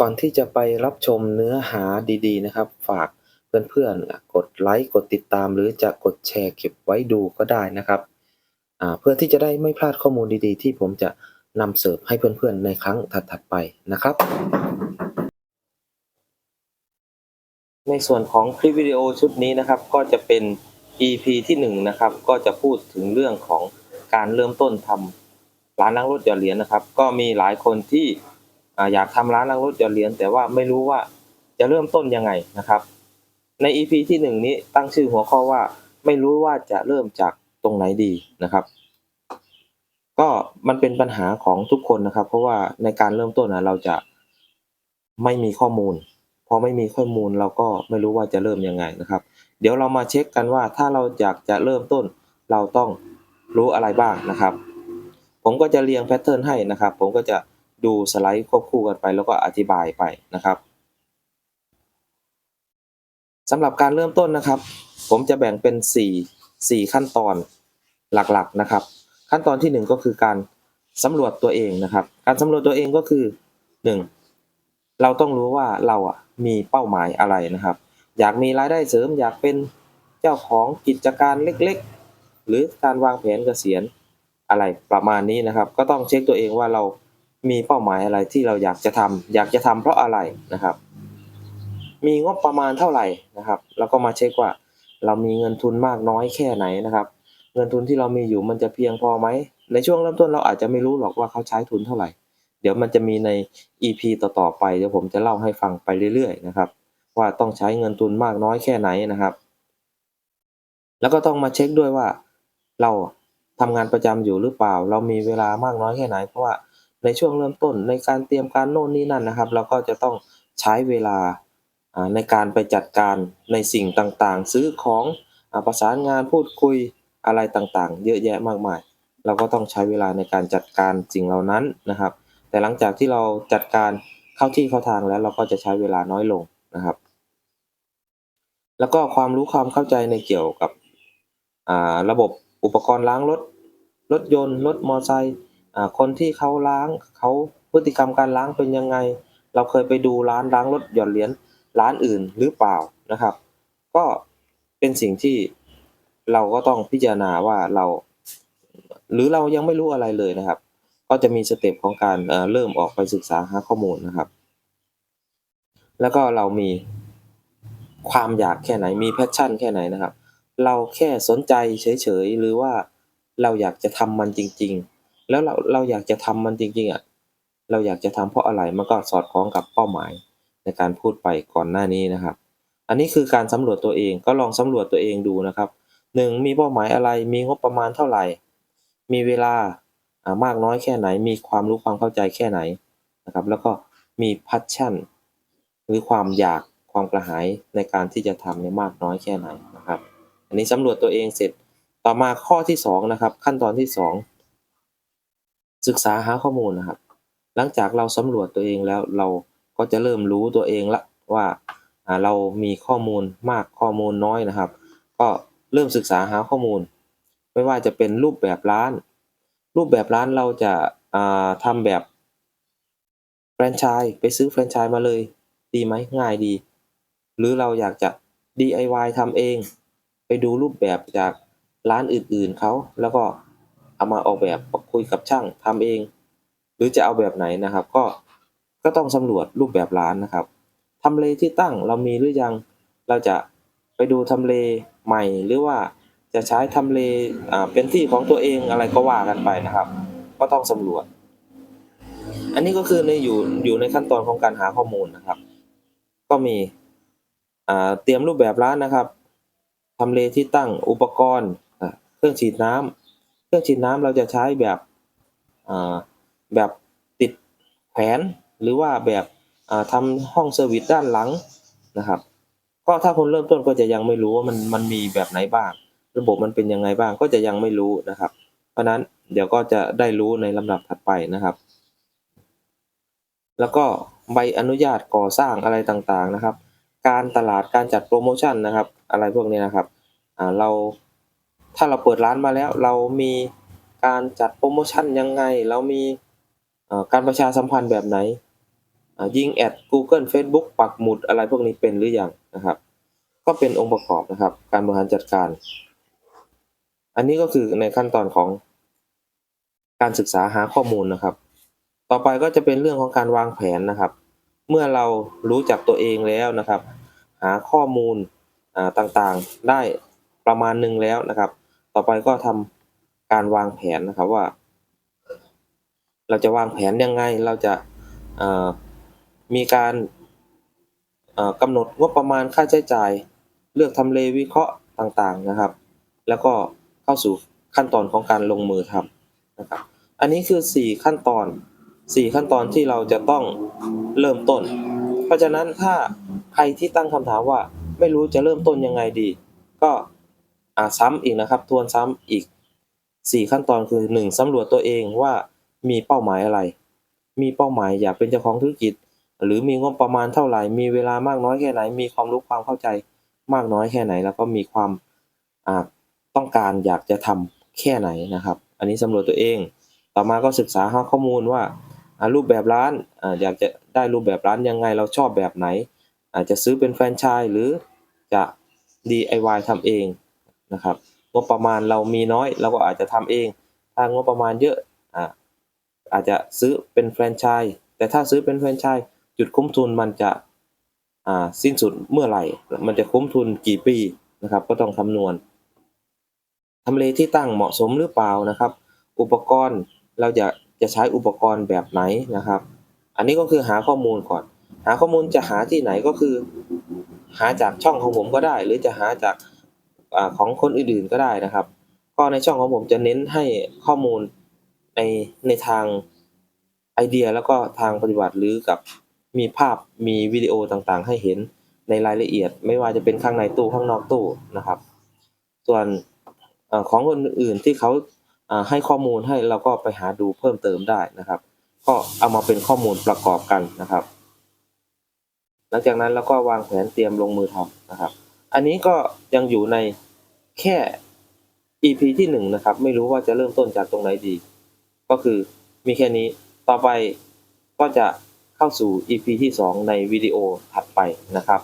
ก่อนที่จะไปรับชมเนื้อหาดีๆ นะครับ ฝากเพื่อนๆกดไลค์กดติดตาม หรือจะกดแชร์เก็บไว้ดูก็ได้นะครับเพื่อที่จะได้ไม่พลาดข้อมูลดีๆ ที่ผมจะนำเสิร์ฟให้เพื่อนๆ ในครั้งถัดๆไปนะครับ ในส่วนของคลิปวิดีโอชุดนี้นะครับ ก็จะเป็น EP ที่หนึ่งนะครับก็จะพูดถึงเรื่องของการเริ่มต้นทำร้านล้างรถหยอดเหรียญนะครับ ก็มีหลายคนที่ อยากทำร้านล้างรถหยอดเหรียญแต่ว่าไม่รู้ว่าจะเริ่มต้นยังไงนะครับ ใน EP ที่หนึ่งนี้ตั้งชื่อหัวข้อว่าไม่รู้ว่าจะเริ่มจากตรงไหนดีนะครับ ก็มันเป็นปัญหาของทุกคนนะครับ เพราะว่าในการเริ่มต้นนะเราจะไม่มีข้อมูลพอไม่มีข้อมูลเราก็ไม่รู้ว่าจะเริ่มยังไงนะครับ เดี๋ยวเรามาเช็คกันว่าถ้าเราอยากจะเริ่มต้น เราต้องรู้อะไรบ้างนะครับ ผมก็จะเรียงแพทเทิร์นให้นะครับ ผมก็จะ ดูสไลด์ควบคู่กันไป แล้วก็อธิบายไปนะครับสำหรับการเริ่มต้นนะครับ ผมจะแบ่งเป็น 4 4 ขั้นตอนหลักๆนะครับ ขั้นตอนที่ 1 ก็คือการสำรวจตัวเองนะครับ การสำรวจตัวเองก็คือ 1. เราต้องรู้ว่าเราอะมีเป้าหมายอะไรนะครับ อยากมีรายได้เสริม อยากเป็นเจ้าของกิจการเล็กๆ หรือการวางแผนเกษียณอะไรประมาณนี้นะครับ ก็ต้องเช็คตัวเองว่าเรา มีเป้าหมายอะไรที่เราอยากจะทำอยากจะทำเพราะอะไรนะครับ มีงบประมาณเท่าไหร่นะครับ แล้วก็มาเช็คว่า เรามีเงินทุนมากน้อยแค่ไหนนะครับ เงินทุนที่เรามีอยู่มันจะเพียงพอไหม ในช่วงเริ่มต้นเราอาจจะไม่รู้หรอกว่าเขาใช้ทุนเท่าไหร่ เดี๋ยวมันจะมีใน EP ต่อๆไปเดี๋ยวผมจะเล่าให้ฟังไปเรื่อยๆนะครับ ว่าต้องใช้เงินทุนมากน้อยแค่ไหนนะครับ แล้วก็ต้องมาเช็คด้วยว่า เราทำงานประจำอยู่หรือเปล่า เรามีเวลามากน้อยแค่ไหน เพราะว่า ในช่วงเริ่มต้นในการเตรียมการโน่นนี่นั่นนะครับ เราก็จะต้องใช้เวลาในการไปจัดการในสิ่งต่างๆ ซื้อของอประสานงานพูดคุยอะไรต่างๆ เยอะแยะมากมาย เราก็ต้องใช้เวลาในการจัดการสิ่งเหล่านั้นนะครับ แต่หลังจากที่เราจัดการเข้าที่เข้าทางแล้วเราก็จะใช้เวลาน้อยลงนะครับ แล้วก็ความรู้ความเข้าใจในเกี่ยวกับระบบอุปกรณ์ล้างรถรถยนต์รถมอเตอร์ไซค์ คนที่เขาล้างเขาพฤติกรรมการล้างเป็นยังไง เราเคยไปดูร้านล้างรถหย่อดเหรียญร้านอื่นหรือเปล่านะครับ ก็เป็นสิ่งที่เราก็ต้องพิจารณาว่าเรา หรือเรายังไม่รู้อะไรเลยนะครับ ก็จะมีสเต็ปของการเอ่อเริ่มออกไปศึกษาหาข้อมูลนะครับ แล้วก็เรามีความอยากแค่ไหนมีแพชชั่นแค่ไหนนะครับ เราแค่สนใจเฉยๆหรือว่าเราอยากจะทำมันจริง ๆ แล้วเราเราอยากจะทำมันจริงๆอะเราอยากจะทำเพราะอะไรมันก็สอดคล้องกับเป้าหมายในการพูดไปก่อนหน้านี้นะครับ อันนี้คือการสำรวจตัวเองก็ลองสำรวจตัวเองดูนะครับหนึ่งมีเป้าหมายอะไรมีงบประมาณเท่าไหร่ มีเวลามากน้อยแค่ไหน มีความรู้ความเข้าใจแค่ไหนนะครับ แล้วก็มีพัชชั่น หรือความอยากความกระหายในการที่จะทำเนี่ยมากน้อยแค่ไหนนะครับ อันนี้สำรวจตัวเองเสร็จต่อมาข้อที่สองนะครับขั้นตอนที่สอง ศึกษาหาข้อมูลนะครับ หลังจากเราสำรวจตัวเองแล้วเราก็จะเริ่มรู้ตัวเองละว่าเรามีข้อมูลมากข้อมูลน้อยนะครับ ก็เริ่มศึกษาหาข้อมูล ไม่ว่าจะเป็นรูปแบบร้าน รูปแบบร้านเราจะาทำแบบแฟรนไชส์ไปซื้อแฟรนไชส์มาเลย ดีไหมง่ายดี หรือเราอยากจะ DIY ทำเอง ไปดูรูปแบบจากร้านอื่นๆเขาแล้วก็เอามาออกแบบ คุยกับช่างทำเอง หรือจะเอาแบบไหนนะครับ ก็ก็ต้องสำรวจรูปแบบร้านนะครับทำเลที่ตั้งเรามีหรือยังเราจะไปดูทำเลใหม่ หรือว่าจะใช้ทำเลอ่าเป็นที่ของตัวเองอะไรก็ว่ากันไปนะครับ ก็ต้องสำรวจ อันนี้ก็คือในอยู่อยู่ในขั้นตอนของการหาข้อมูลนะครับ ก็มีอ่าเตรียมรูปแบบร้านนะครับทำเลที่ตั้งอุปกรณ์เครื่องฉีดน้ำ เครื่องฉีดน้ำเราจะใช้แบบแบบติดแผนหรือว่าแบบอ่าทำห้องเซอร์วิสด้านหลังนะครับ ก็ถ้าคนเริ่มต้นก็จะยังไม่รู้ว่ามันมันมีแบบไหนบ้าง ระบบมันเป็นยังไงบ้างก็จะยังไม่รู้นะครับ เพราะฉะนั้นเดี๋ยวก็จะได้รู้ในลำดับถัดไปนะครับ แล้วก็ใบอนุญาตก่อสร้างอะไรต่างๆนะครับ การตลาดการจัดโปรโมชั่นนะครับ อะไรพวกนี้นะครับเรา ถ้าเราเปิดร้านมาแล้ว เรามีการจัดโปรโมชั่นยังไง เรามีการประชาสัมพันธ์แบบไหน ยิงแอด Google Facebook ปักหมุดอะไรพวกนี้เป็นหรือยังนะครับ ก็เป็นองค์ประกอบนะครับ การบริหารจัดการ อันนี้ก็คือในขั้นตอนของการศึกษาหาข้อมูลนะครับ ต่อไปก็จะเป็นเรื่องของการวางแผนนะครับ เมื่อเรารู้จักตัวเองแล้วนะครับ หาข้อมูลต่างๆได้ประมาณหนึ่งแล้วนะครับ ต่อไปก็ทำการวางแผนนะครับว่า เราจะวางแผนยังไง เราจะมีการกำหนดงบประมาณค่าใช้จ่าย เลือกทำเลวิเคราะห์ต่างๆนะครับ แล้วก็เข้าสู่ขั้นตอนของการลงมือทำนะครับ อันนี้คือ 4 ขั้นตอน 4 ขั้นตอนที่เราจะต้องเริ่มต้น เพราะฉะนั้นถ้าใครที่ตั้งคำถามว่าไม่รู้จะเริ่มต้นยังไงดี ก็่าซ้ำอีกนะครับทวนซ้ำอีก 4 ขั้นตอนคือ 1. สำรวจตัวเองว่ามีเป้าหมายอะไร มีเป้าหมายอยากเป็นเจ้าของธุรกิจ หรือมีงบประมาณเท่าไหร่ มีเวลามากน้อยแค่ไหน มีความรู้ความเข้าใจมากน้อยแค่ไหน แล้วก็มีความต้องการอยากจะทำแค่ไหนนะครับ อันนี้สำรวจตัวเอง ต่อมาก็ศึกษาหาข้อมูลว่ารูปแบบร้านออยากจะได้รูปแบบร้านยังไงเราชอบแบบไหน อาจจะซื้อเป็นแฟรนไชส์หรือจะ DIY ทำเอง นะครับงบประมาณเรามีน้อยเราก็อาจจะทำเอง ถ้างบประมาณเยอะอ่าอาจจะซื้อเป็นแฟรนไชส์แต่ถ้าซื้อเป็นแฟรนไชส์จุดคุ้มทุนมันจะอ่าสิ้นสุดเมื่อไหร่ มันจะคุ้มทุนกี่ปีนะครับ ก็ต้องคำนวณทำเลที่ตั้งเหมาะสมหรือเปล่านะครับ อุปกรณ์เราจะจะใช้อุปกรณ์แบบไหนนะครับ อันนี้ก็คือหาข้อมูลก่อน หาข้อมูลจะหาที่ไหนก็คือ หาจากช่องของผมก็ได้ หรือจะหาจาก ของคนอื่นๆก็ได้นะครับ ก็ในช่องของผมจะเน้นให้ข้อมูลในในทางไอเดียแล้วก็ทางปฏิบัติหรือกับมีภาพมีวิดีโอต่างๆ ให้เห็นในรายละเอียด ไม่ว่าจะเป็นข้างในตู้ข้างนอกตู้นะครับ ส่วนอของคนอื่นๆที่เขาให้ข้อมูลให้เราก็ไปหาดูเพิ่มเติมได้นะครับ ก็เอามาเป็นข้อมูลประกอบกันนะครับ หลังจากนั้นเราก็วางแผนเตรียมลงมือทำนะครับ อันนี้ก็ยังอยู่ในแค่ EP ที่หนึ่งนะครับ ไม่รู้ว่าจะเริ่มต้นจากตรงไหนดี ก็คือมีแค่นี้ ต่อไปก็จะเข้าสู่ EP ที่สองในวิดีโอถัดไปนะครับ